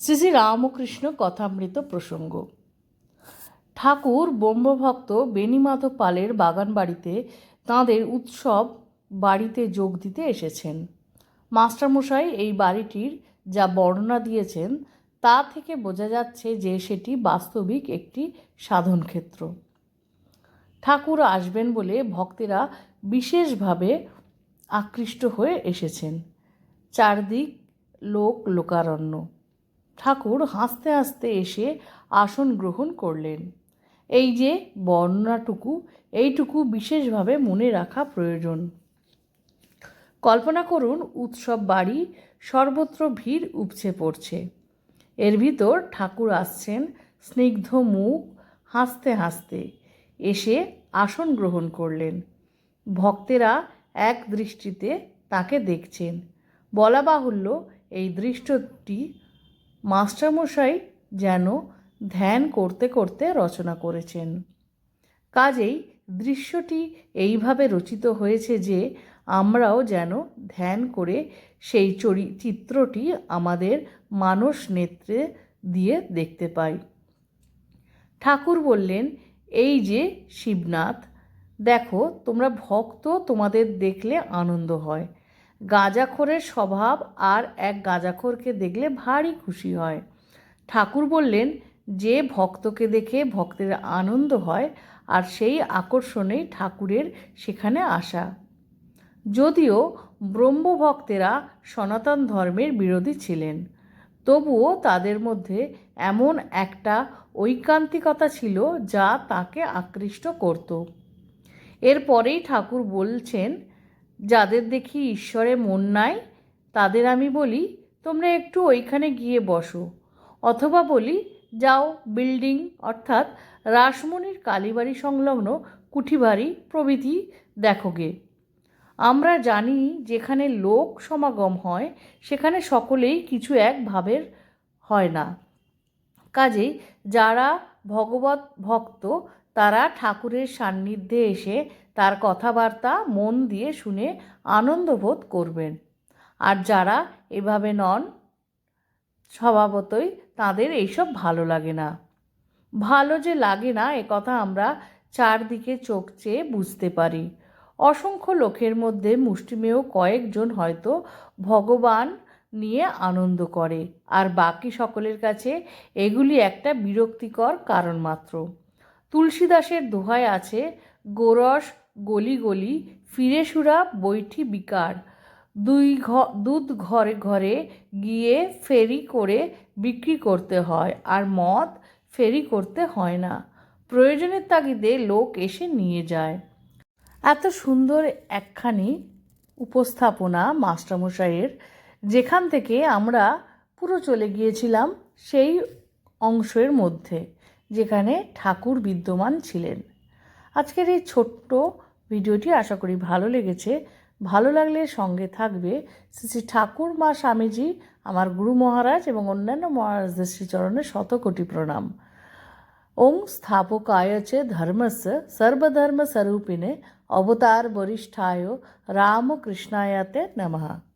শ্রী শ্রী রামকৃষ্ণ কথামৃত প্রসঙ্গ। ঠাকুর ব্রহ্মভক্ত বেণীমাধব পালের বাগান বাড়িতে তাঁদের উৎসব বাড়িতে যোগ দিতে এসেছেন। মাস্টারমশাই এই বাড়িটির যা বর্ণনা দিয়েছেন, তা থেকে বোঝা যাচ্ছে যে সেটি বাস্তবিক একটি সাধন ক্ষেত্র ঠাকুর আসবেন বলে ভক্তেরা বিশেষভাবে আকৃষ্ট হয়ে এসেছেন। চারদিক লোক লোকারণ্য। ঠাকুর হাসতে হাসতে এসে আসন গ্রহণ করলেন। এই যে বর্ণনাটুকু, এইটুকু বিশেষভাবে মনে রাখা প্রয়োজন। কল্পনা করুন, উৎসব বাড়ি সর্বত্র ভিড় উপচে পড়ছে। এর ভিতর ঠাকুর আসছেন স্নিগ্ধ মুখ, হাসতে হাসতে এসে আসন গ্রহণ করলেন। ভক্তেরা এক দৃষ্টিতে তাকে দেখছেন। বলা বাহুল্য, এই দৃশ্যটি মাস্টারমশাই যেন ধ্যান করতে করতে রচনা করেছেন। কাজেই দৃশ্যটি এইভাবে রচিত হয়েছে যে আমরাও যেন ধ্যান করে সেই চরি, চিত্রটি আমাদের মানস নেত্রে দিয়ে দেখতে পাই। ঠাকুর বললেন, এই যে শিবনাথ, দেখো তোমরা ভক্ত তোমাদের দেখলে আনন্দ হয়। গাঁজাখোরের স্বভাব আর এক গাঁজাখোরকে দেখলে ভারী খুশি হয়। ঠাকুর বললেন, যে ভক্তকে দেখে ভক্তের আনন্দ হয়, আর সেই আকর্ষণেই ঠাকুরের সেখানে আসা। যদিও ব্রহ্মভক্তেরা সনাতন ধর্মের বিরোধী ছিলেন, তবুও তাদের মধ্যে এমন একটা ঐকান্তিকতা ছিল যা তাকে আকৃষ্ট করত। এরপরেই ঠাকুর বলছেন যাদের দেখি ঈশ্বরে মন নাই, তাদের আমি বলি, তোমরা একটু ওইখানে গিয়ে বসো। অথবা বলি, যাও, বিল্ডিং, অর্থাৎ রাসমণির কালীবাড়ি সংলগ্ন কুঠিবাড়ি প্রভৃতি দেখোগে আমরা জানি যেখানে লোক সমাগম হয়, সেখানে সকলেই কিছু এক ভাবের হয় না। কাজেই যারা ভগবত ভক্ত, তারা ঠাকুরের সান্নিধ্যে এসে তার কথাবার্তা মন দিয়ে শুনে আনন্দ বোধ করবেন। আর যারা এভাবে নন, স্বভাবতই তাদের এইসব ভালো লাগে না। ভালো যে লাগে না, এ কথা আমরা চারদিকে চোখ চেয়ে বুঝতে পারি। অসংখ্য লোকের মধ্যে মুষ্টিমেয় কয়েকজন হয়তো ভগবান নিয়ে আনন্দ করে। আর বাকি সকলের কাছে এগুলি একটা বিরক্তিকর কারণ মাত্র। তুলসীদাসের দোহায় আছে, গোরস গলি গলি ফিরে সুরা বৈঠি বিকার। দুই ঘ, দুধ ঘরে ঘরে গিয়ে ফেরি করে বিক্রি করতে হয়, আর মদ ফেরি করতে হয় না। প্রয়োজনের তাগিদে লোক এসে নিয়ে যায়। এত সুন্দর একখানি উপস্থাপনা মাস্টারমশাইয়ের যেখান থেকে আমরা পুরো চলে গিয়েছিলাম সেই অংশের মধ্যে, যেখানে ঠাকুর বিদ্যমান ছিলেন। আজকের এই ছোট্ট ভিডিওটি আশা করি ভালো লেগেছে। ভালো লাগলে সঙ্গে থাকবে শ্রী শ্রী ঠাকুর মা স্বামীজি, আমার গুরু মহারাজ এবং অন্যান্য মহারাজদের শ্রীচরণে শতকোটি প্রণাম। ওং স্থাপকায় চ ধর্মস্য সর্বধর্মস্বরূপিণে অবতার বরিষ্ঠায় রামকৃষ্ণায়তে নমঃ।